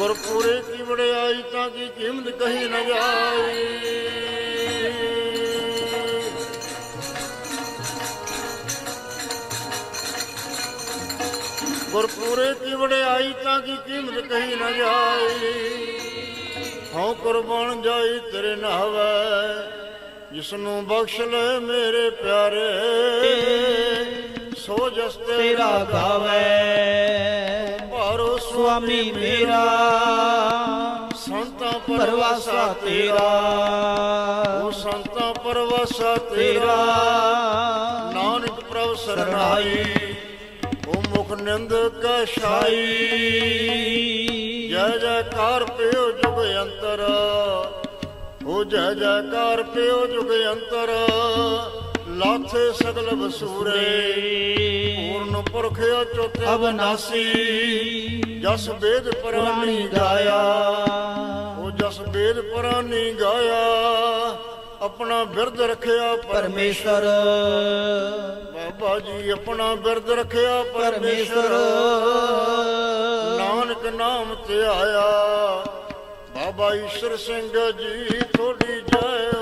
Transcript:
ਗੁਰਪੂਰੇ ਕੀ ਵਡਿਆਈ ਤਾਂ ਕੀ ਕੀਮਤ ਕਹੀ ਨਾ ਜਾਈ। ਗੁਰਪੂਰੇ ਕੀ ਵਡਿਆਈ ਤਾਂ ਕੀ ਕੀਮਤ ਕਹੀ ਨਾ ਜਾਈ। ਹਉ ਕੁਰਬਾਨ ਜਾਈ ਤੇਰੇ ਨਾਵੇ ਜਿਸ ਨੂੰ ਬਖਸ਼ ਲੈ ਮੇਰੇ ਪਿਆਰੇ। ਸੋ ਜਸ ਤੇਰਾ ਗਾਵੇ। ਸੁਆਮੀ ਮੇਰਾ। ਸੰਤਾਂ ਪਰਵਾਸਾ ਤੇਰਾ। ਤੇਰਾ ਉਹ ਸੰਤਾਂ ਪਰਵਾਸਾ ਤੇਰਾ। ਨਾਨਕ ਪ੍ਰਭ ਸਰਨਾਈ ਓ ਮੁਖ ਨਿੰਦ ਕਾ ਛਾਈ। ਜੈ ਜੈਕਾਰ ਪਿਓ ਜੁਗ ਅੰਤਰ। ਹੋ ਜੈ ਜੈਕਾਰ ਪਿਓ ਜੁਗ ਅੰਤਰ। ਲਾਥੇ ਸਗਲ ਬਸੂਰੇ ਪੁਰਖ ਅਚੁੱਤ ਅਬਨਾਸੀ ਜਸ ਵੇਦ ਪਰਾਨੀ ਗਾਇਆ। ਉਹ ਜਸ ਵੇਦ ਪਰਾਨੀ ਗਾਇਆ। ਆਪਣਾ ਬਿਰਦ ਰੱਖਿਆ ਪਰਮੇਸ਼ਰ। ਬਾਬਾ ਜੀ ਆਪਣਾ ਬਿਰਦ ਰੱਖਿਆ ਪਰਮੇਸ਼ਰ। ਨਾਨਕ ਨਾਮ ਤੇ ਆਇਆ। ਬਾਬਾ ਈਸ਼ਰ ਸਿੰਘ ਜੀ ਤੁਹਾਡੀ ਜੈ